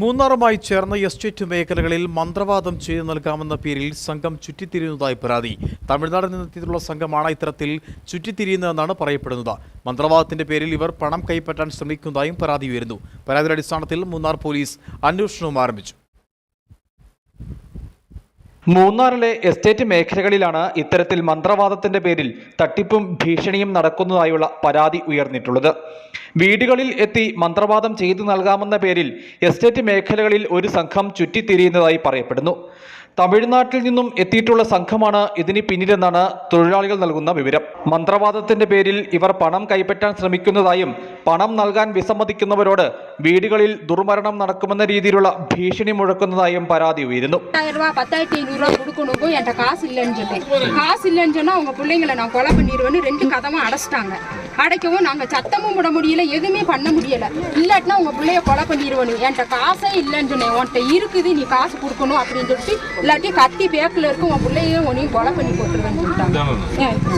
മൂന്നാറുമായി ചേർന്ന എസ്റ്റേറ്റ് മേഖലകളിൽ മന്ത്രവാദം ചെയ്തു നൽകാമെന്ന പേരിൽ സംഘം ചുറ്റിത്തിരിയുന്നതായി പരാതി. തമിഴ്നാട് നിന്നെത്തിയിട്ടുള്ള സംഘമാണ് ഇത്തരത്തിൽ ചുറ്റിത്തിരിയുന്നതെന്നാണ് പറയപ്പെടുന്നത്. മന്ത്രവാദത്തിന്റെ പേരിൽ ഇവർ പണം കൈപ്പറ്റാൻ ശ്രമിക്കുന്നതായും പരാതി ഉയരുന്നു. പരാതിയുടെ അടിസ്ഥാനത്തിൽ മൂന്നാർ പോലീസ് അന്വേഷണവും ആരംഭിച്ചു. മൂന്നാറിലെ എസ്റ്റേറ്റ് മേഖലകളിലാണ് ഇത്തരത്തിൽ മന്ത്രവാദത്തിന്റെ പേരിൽ തട്ടിപ്പും ഭീഷണിയും നടക്കുന്നതായുള്ള പരാതി ഉയർന്നിട്ടുള്ളത്. വീടുകളിൽ എത്തി മന്ത്രവാദം ചെയ്തു നൽകാമെന്ന പേരിൽ എസ്റ്റേറ്റ് മേഖലകളിൽ ഒരു സംഘം ചുറ്റിത്തിരിയുന്നതായി പറയപ്പെടുന്നു. തമിഴ്നാട്ടിൽ നിന്നും എത്തിയിട്ടുള്ള സംഘമാണ് ഇതിന് പിന്നിലെന്നാണ് തൊഴിലാളികൾ നൽകുന്ന വിവരം. മന്ത്രവാദത്തിന്റെ പേരിൽ ഇവർ പണം കൈപ്പറ്റാൻ ശ്രമിക്കുന്നതായും പണം നൽകാൻ വിസമ്മതിക്കുന്നവരോട് വീടുകളിൽ ദുർമരണം നടക്കുമെന്ന രീതിയിലുള്ള ഭീഷണി മുഴക്കുന്നതായും പരാതി ഉയരുന്നു. காசு இல்லைன்னு சொல்லி காசு இல்லைன்னு சொன்னா அவங்க பிள்ளைங்களை நான் கொலை பண்ணிடுவேன்னு ரெண்டு கதமா அடைச்சிட்டாங்க அடைக்கவும் நாங்க சத்தமும் விட முடியல எதுவுமே பண்ண முடியல இல்லாட்டினா உங்க பிள்ளைய கொலை பண்ணிடுவேன்னு என்கிட்ட காசே இல்லைன்னு சொன்னேன் உன்கிட்ட இருக்குது நீ காசு கொடுக்கணும் அப்படின்னு சொல்லிட்டு இல்லாட்டி கத்தி பேக்கில் இருக்கு உன் பிள்ளைய உன்னையும் கொலை பண்ணி போட்டுருவேன்னு சொல்லிட்டாங்க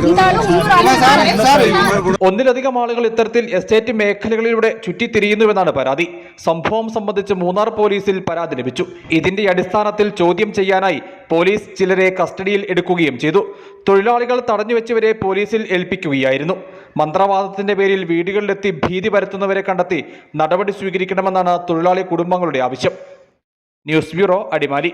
இந்த ஆளு இன்னொரு ஆளு ഒന്നിലധികം ആളുകൾ ഇത്തരത്തിൽ എസ്റ്റേറ്റ് മേഖലകളിലൂടെ ചുറ്റിത്തിരിയുന്നുവെന്നാണ് പരാതി സംഭവം സംബന്ധിച്ച് മൂന്നാർ പോലീസിൽ പരാതി ലഭിച്ചു ഇതിന്റെ അടിസ്ഥാനത്തിൽ ചോദ്യം ചെയ്യാനായി പോലീസ് ചിലരെ കസ്റ്റഡിയിൽ എടുക്കുകയും ചെയ്തു തൊഴിലാളികൾ തടഞ്ഞുവെച്ചവരെ പോലീസിൽ ഏൽപ്പിക്കുകയായിരുന്നു മന്ത്രവാദത്തിന്റെ പേരിൽ വീടുകളിലെത്തി ഭീതി പരത്തുന്നവരെ കണ്ടെത്തി നടപടി സ്വീകരിക്കണമെന്നാണ് തൊഴിലാളി കുടുംബങ്ങളുടെ ആവശ്യം. News bureau Adimali.